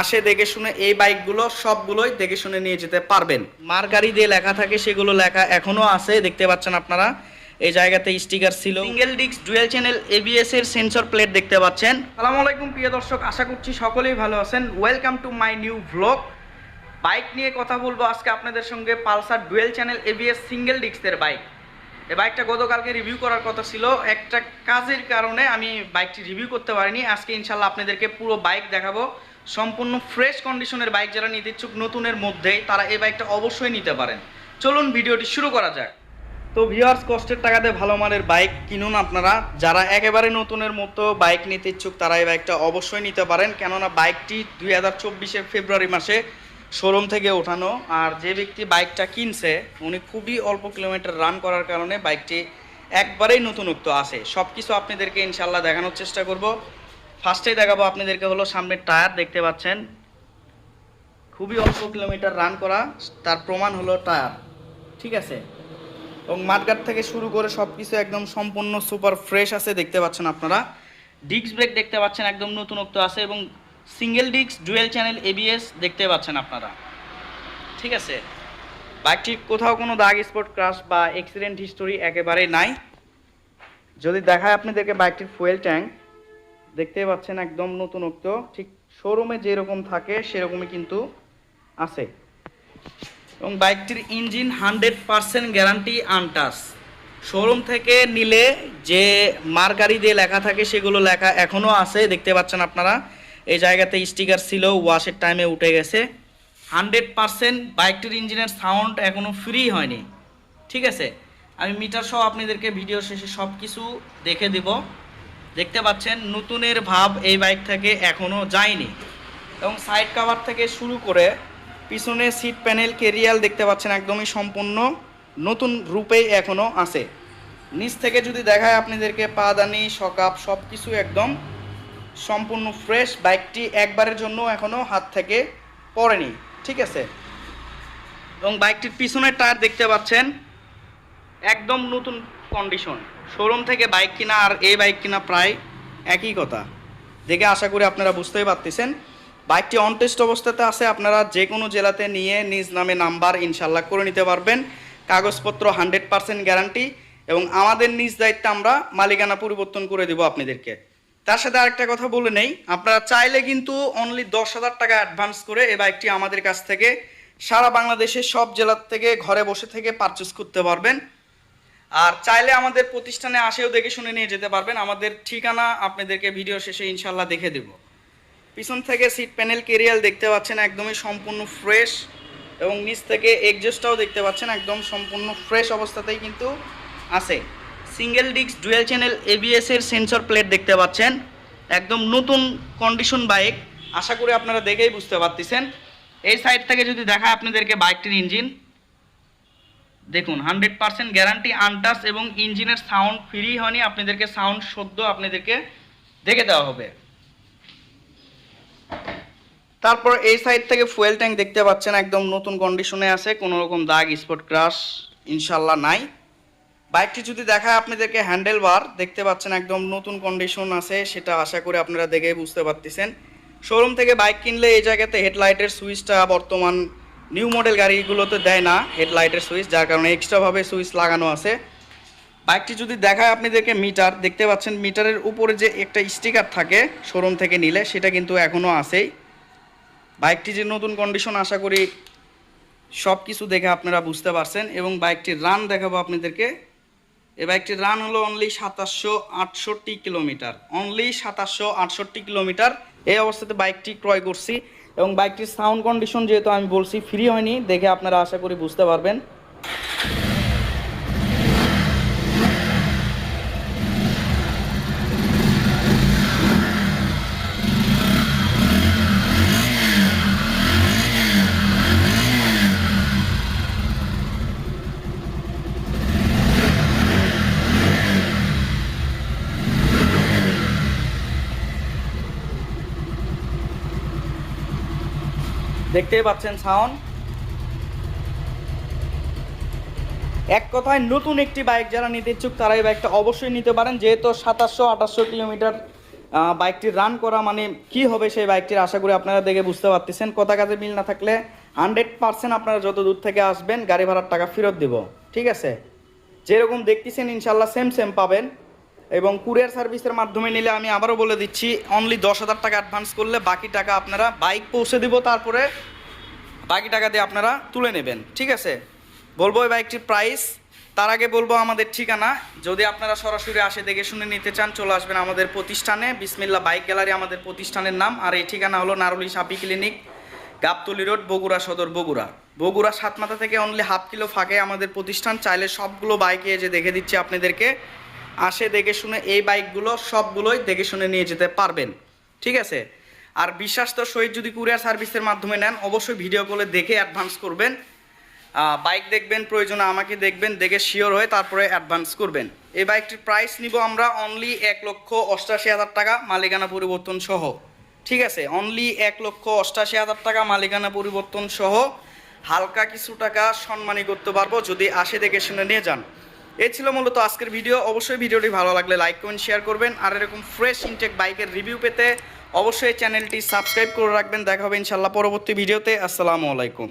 আসে দেখে শুনে এই বাইকগুলো সবগুলোই দেখে শুনে নিয়ে যেতে পারবেন। মার্কারি দিয়ে লেখা থাকে, সেগুলো লেখা এখনও আছে, দেখতে পাচ্ছেন আপনারা। এই জায়গাতে স্টিকার ছিল। Single disc dual channel ABS এর সেন্সর প্লেট দেখতে পাচ্ছেন। আসসালামু আলাইকুম, প্রিয় দর্শক, আশা করছি সকলেই ভালো আছেন। Welcome to my new vlog bike নিয়ে কথা বলব আজকে আপনাদের সঙ্গে Pulsar dual channel ABS single ডিস্কের বাইক। এই বাইকটা গতকালকে রিভিউ করার কথা ছিল। একটা কাজের কারণে আমি বাইকটি রিভিউ করতে পারিনি। আজকে ইনশাল্লাহ আপনাদেরকে পুরো বাইক দেখাবো। সম্পূর্ণ ফ্রেশ কন্ডিশনের বাইক যারা নিতে ইচ্ছুক, নতুনের মধ্যেই তারা এই বাইকটা অবশ্যই নিতে পারেন। চলুন ভিডিওটি শুরু করা যাক। তো ভিউয়ার্স কষ্টের টাকাতে ভালো মানের বাইক কিনুন আপনারা। যারা একেবারে নতুনের মতো বাইক নিতে ইচ্ছুক, তারা এই বাইকটা অবশ্যই নিতে পারেন। কেননা বাইকটি দুই হাজার চব্বিশের ফেব্রুয়ারি মাসে শোরুম থেকে ওঠানো। আর যে ব্যক্তি বাইকটা কিনছে, উনি খুবই অল্প কিলোমিটার রান করার কারণে বাইকটি একবারেই নতুনত্ব আছে সব কিছু আপনাদেরকে ইনশাল্লাহ দেখানোর চেষ্টা করব। ফার্স্টেই দেখাবো আপনাদেরকে হলো সামনের টায়ার, দেখতে পাচ্ছেন। খুবই অল্প কিলোমিটার রান করা, তার প্রমাণ হলো টায়ার, ঠিক আছে? এবং মাঠঘাট থেকে শুরু করে সব কিছু একদম সম্পূর্ণ সুপার ফ্রেশ আছে, দেখতে পাচ্ছেন আপনারা। ডিস্ক ব্রেক দেখতে পাচ্ছেন, একদম নতুনত্ব আছে এবং single disc, dual channel ABS দেখতে পাচ্ছেন আপনারা, ঠিক আছে? বাইকটির কোথাও কোনো দাগ, স্পট ক্রাশ বা অ্যাক্সিডেন্ট হিস্টোরি একেবারেই নাই। যদি দেখায় আপনাদেরকে বাইকটির ফুয়েল ট্যাঙ্ক দেখতে পাচ্ছেন একদম নতুনত্ব। ঠিক শোরুমে যেরকম থাকে, সেরকমই কিন্তু আছে। এবং বাইকটির ইঞ্জিন হান্ড্রেড পারসেন্ট গ্যারান্টি আনটাস শোরুম থেকে নিলে যে মার্কারি দিয়ে লেখা থাকে, সেগুলো লেখা এখনও আছে। দেখতে পাচ্ছেন আপনারা, এই জায়গাতে স্টিকার ছিল ওয়াশের টাইমে উঠে গেছে। হান্ড্রেড পারসেন্ট বাইকটির ইঞ্জিনের সাউন্ড এখনও ফ্রি হয়নি। ঠিক আছে? আমি মিটার সহ আপনাদেরকে ভিডিও শেষে সব কিছু দেখে দিব। দেখতে পাচ্ছেন, নতুনের ভাব এই বাইক থেকে এখনও যায়নি। এবং সাইড কাভার থেকে শুরু করে পিছনে সিট প্যানেল কেরিয়াল দেখতে পাচ্ছেন একদমই সম্পূর্ণ নতুন রূপে এখনও আছে। নিচ থেকে যদি দেখায় আপনাদেরকে, পাদানি, সকাপ সব কিছু একদম সম্পূর্ণ ফ্রেশ বাইকটি একবারের জন্য এখনও হাত থেকে পড়েনি, ঠিক আছে? এবং বাইকটির পিছনের টায়ার দেখতে পাচ্ছেন একদম নতুন কন্ডিশন শোরুম থেকে বাইক কিনা আর এই বাইক কিনা প্রায় একই কথা। দেখে আশা করি আপনারা বুঝতেই পারতেছেন। বাইকটি অন টেস্ট অবস্থাতে আছে, আপনারা যে কোনো জেলাতে নিয়ে নিজ নামে নাম্বার ইনশাল্লাহ করে নিতে পারবেন। কাগজপত্র হান্ড্রেড পার্সেন্ট গ্যারান্টি এবং আমাদের নিজ দায়িত্বে আমরা মালিকানা পরিবর্তন করে দেবো আপনাদেরকে। তার সাথে আরেকটা কথা বলে নেই, আপনারা চাইলে কিন্তু অনলি দশ হাজার টাকা অ্যাডভান্স করে এই বাইকটি আমাদের কাছ থেকে সারা বাংলাদেশের সব জেলার থেকে ঘরে বসে থেকে পারচেস করতে পারবেন। আর চাইলে আমাদের প্রতিষ্ঠানে আসেও দেখে শুনে নিয়ে যেতে পারবেন। আমাদের ঠিকানা আপনাদেরকে ভিডিও শেষে ইনশাল্লাহ দেখে দেব। পিছন থেকে সিট প্যানেল কেরিয়াল দেখতে পাচ্ছেন, একদমই সম্পূর্ণ ফ্রেশ এবং নিচ থেকে এক্সজস্টটাও দেখতে পাচ্ছেন, একদম সম্পূর্ণ ফ্রেশ অবস্থাতেই কিন্তু আছে। Single disc dual channel ABS এর সেন্সর প্লেট দেখতে পাচ্ছেন, একদম নতুন কন্ডিশন বাইক আশা করি আপনারা দেখেই বুঝতে পারতেছেন। এই সাইড থেকে যদি দেখায় আপনাদেরকে বাইকটির ইঞ্জিন দেখুন হান্ড্রেড পার্সেন্ট গ্যারান্টি আনটাস এবং ইঞ্জিনের সাউন্ড ফ্রি হয়নি আপনাদেরকে সাউন্ড সদ্য আপনাদেরকে দেখে দেওয়া হবে। তারপর এই সাইড থেকে ফুয়েল ট্যাঙ্ক দেখতে পাচ্ছেন, একদম নতুন কন্ডিশনে আছে, কোনো রকম দাগ স্পট ক্রাশ ইনশাল্লাহ নাই। বাইকটি যদি দেখায় আপনাদেরকে হ্যান্ডেল বার দেখতে পাচ্ছেন একদম নতুন কন্ডিশন আছে, সেটা আশা করি আপনারা দেখেই বুঝতে পারতেছেন। শোরুম থেকে বাইক কিনলে এই জায়গাতে হেডলাইটের সুইচটা বর্তমান নিউ মডেল গাড়িগুলোতে দেয় না হেডলাইটের সুইচ যার কারণে এক্সট্রাভাবে সুইচ লাগানো আছে। বাইকটি যদি দেখায় আপনাদেরকে মিটার দেখতে পাচ্ছেন মিটারের উপরে যে একটা স্টিকার থাকে শোরুম থেকে নিলে, সেটা কিন্তু এখনও আছেই। বাইকটি যে নতুন কন্ডিশন আশা করি সব কিছু দেখে আপনারা বুঝতে পারছেন, এবং বাইকটির রান দেখাবো আপনাদেরকে। এই বাইকটির রান হলো অনলি সাতাশশো আটষট্টি কিলোমিটার। অনলি সাতাশশো আটষট্টি কিলোমিটার। এই অবস্থাতে বাইকটি ক্রয় করছি। এবং বাইকটির সাউন্ড কন্ডিশন যেহেতু আমি বলছি ফ্রি হয়নি, দেখে আপনারা আশা করি বুঝতে পারবেন। দেখতেই পাচ্ছেন সাউন্ড এক কথায় নতুন একটি বাইক যারা নিতে ইচ্ছুক তারা এই বাইকটা অবশ্যই নিতে পারেন। যেহেতু সাতাশশো, আঠাশশো কিলোমিটার বাইকটি রান করা মানে কি হবে সেই বাইকটির আশা করি আপনারা দেখে বুঝতে পারতেছেন। কথা কাজে মিল না থাকলে হান্ড্রেড পার্সেন্ট আপনারা যত দূর থেকে আসবেন, গাড়ি ভাড়ার টাকা ফেরত দিব। ঠিক আছে? যেরকম দেখতেছেন, ইনশাল্লাহ সেম সেম পাবেন। এবং কুরিয়ার সার্ভিসের মাধ্যমে নিলে আমি আবারও বলে দিচ্ছি অনলি দশ হাজার টাকা অ্যাডভান্স করলে বাকি টাকা আপনারা বাইক পৌঁছে দিব, তারপরে বাকি টাকা দিয়ে আপনারা তুলে নেবেন, ঠিক আছে? বলব এই বাইকটির প্রাইস তার আগে বলব আমাদের ঠিকানা, যদি আপনারা সরাসরি আসে দেখে শুনে নিতে চান, চলে আসবেন আমাদের প্রতিষ্ঠানে বিসমিল্লা বাইক গ্যালারি আমাদের প্রতিষ্ঠানের নাম, আর এই ঠিকানা হলো নারুলি সাপি ক্লিনিক গাবতলি রোড বগুড়া সদর, বগুড়া। বগুড়া সাতমাথা থেকে অনলি হাফ কিলো ফাঁকে আমাদের প্রতিষ্ঠান, চাইলে সবগুলো বাইকে যে দেখে দিচ্ছি আপনাদেরকে। আসে দেখে শুনে এই বাইকগুলো সবগুলোই দেখে শুনে নিয়ে যেতে পারবেন। ঠিক আছে? আর বিশ্বাস তো সহিত যদি কুরিয়ার সার্ভিসের মাধ্যমে নেন, অবশ্যই ভিডিও কলে দেখে অ্যাডভান্স করবেন। বাইক দেখবেন, প্রয়োজনে আমাকে দেখবেন, দেখে শিওর হয়ে তারপরে অ্যাডভান্স করবেন। এই বাইকটির প্রাইস নিব আমরা অনলি এক লক্ষ অষ্টাশি হাজার টাকা মালিকানা পরিবর্তন সহ। ঠিক আছে? অনলি এক লক্ষ অষ্টাশি হাজার টাকা মালিকানা পরিবর্তন সহ হালকা কিছু টাকা সম্মানী করতে পারব যদি আসে দেখে শুনে নিয়ে যান। এই ছিল মূলত আজকের ভিডিও। অবশ্যই ভিডিওটি ভালো লাগলে লাইক, কমেন্ট, শেয়ার করবেন। আর এরকম ফ্রেশ ইনটেক বাইকের রিভিউ পেতে অবশ্যই চ্যানেলটি সাবস্ক্রাইব করে রাখবেন। দেখা হবে ইনশাল্লাহ পরবর্তী ভিডিওতে। আসসালামু আলাইকুম।